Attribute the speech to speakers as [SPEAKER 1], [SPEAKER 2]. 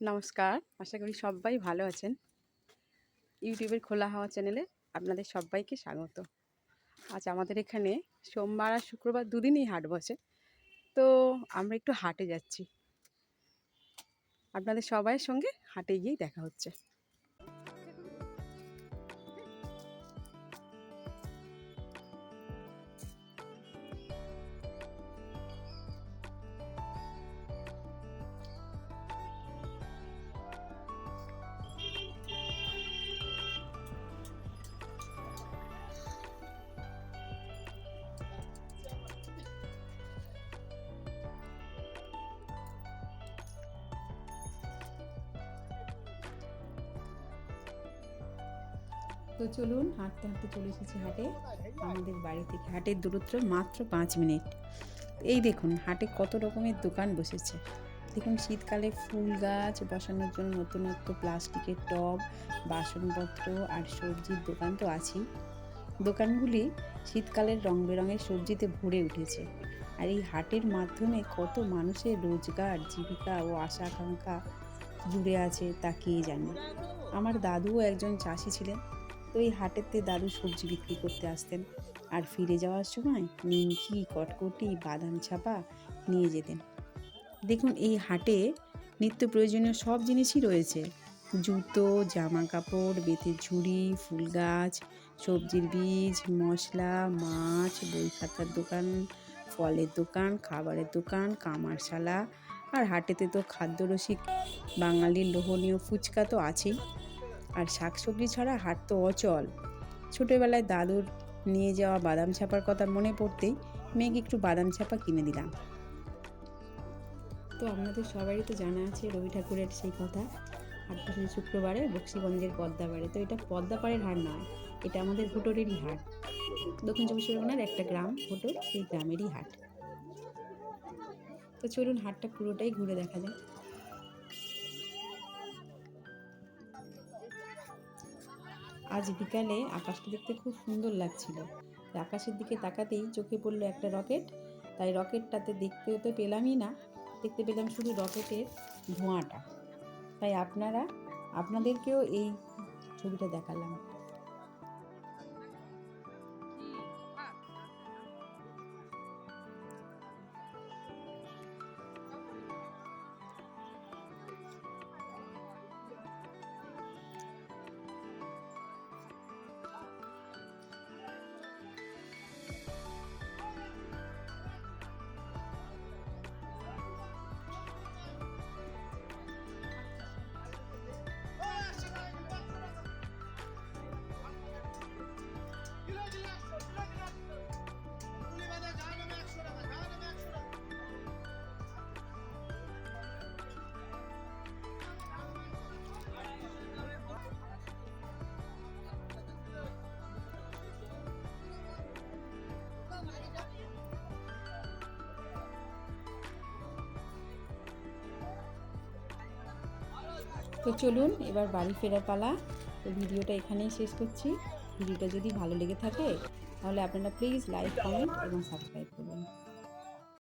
[SPEAKER 1] নমস্কার, আশা করি সবাই ভালো আছেন। ইউটিউবের খোলা হওয়া চ্যানেলে আপনাদের সবাইকে স্বাগত। আজ আমাদের এখানে সোমবার আর শুক্রবার দুদিনই হাট বসে। তো আমরা একটু হাটে যাচ্ছি। আপনাদের সবাইয়ের সঙ্গে হাটে গিয়েই দেখা হচ্ছে। তো চলুন হাঁটতে হাঁটতে চলে এসেছি হাটে। আমাদের বাড়ি থেকে হাটের দূরত্ব মাত্র পাঁচ মিনিট। এই দেখুন, হাটে কত রকমের দোকান বসেছে। দেখুন, শীতকালে ফুল গাছ বসানোর জন্য নতুন নতুন প্লাস্টিকের টব, বাসনপত্র আর সবজির দোকান তো আছেই। দোকানগুলি শীতকালের রং বেরঙের সবজিতে ভরে উঠেছে। আর এই হাটের মাধ্যমে কত মানুষের রোজগার, জীবিকা ও আশা আকাঙ্ক্ষা জুড়ে আছে তা কে জানে? আমার দাদুও একজন চাষি ছিলেন। তো এই হাটেতে দাদু সবজি বিক্রি করতে আসতেন। আর ফিরে যাওয়ার সময় নিমকি, কটকটি, বাদাম ছাপা নিয়ে যেতেন। দেখুন, এই হাটে নিত্য প্রয়োজনীয় সব জিনিসই রয়েছে। জুতো জামা কাপড় বেতের ঝুড়ি, ফুল গাছ, সবজির বীজ, মশলা, মাছ, বই খাতার দোকান, ফলের দোকান, খাবারের দোকান, কামারশালা। আর হাটেতে তো খাদ্যরসিক, বাঙালির লোহনীয় ফুচকা তো আছেই। আর শাকসবজি ছাড়া হাট তো অচল। ছোটোবেলায় দাদুর নিয়ে যাওয়া বাদাম ছাপার কথা মনে পড়তেই মেয়েকে একটু বাদাম ছাপা কিনে দিলাম। তো আপনাদের সবারই তো জানা আছে রবি ঠাকুরের সেই কথা। হাট শুক্রবারে বক্সিগঞ্জের পদ্মাপাড়ে তো এটা পদ্মাপাড়ের হাট নয়, এটা আমাদের ভোটরেরই হাট। দক্ষিণ চব্বিশ পরগনার একটা গ্রাম, ভোটর সেই গ্রামেরই হাট। তো চলুন হাটটা পুরোটাই ঘুরে দেখা যায় আজ বিকালে আকাশটা দেখতে খুব সুন্দর লাগছিল। আকাশের দিকে তাকাতেই চোখে পড়ল একটা রকেট। তাই রকেটটাতে দেখতে তো পেলামই না। দেখতে পেলাম শুধু রকেটের ধোঁয়াটা। তাই আপনারা, আপনাদেরকেও এই ছবিটা দেখালাম। তো চলুন এবার বাড়ি ফেরার পালা। তো ভিডিওটা এখানেই শেষ করছি। ভিডিওটা যদি ভালো লেগে থাকে, তাহলে আপনারা প্লিজ লাইক কমেন্ট এবং সাবস্ক্রাইব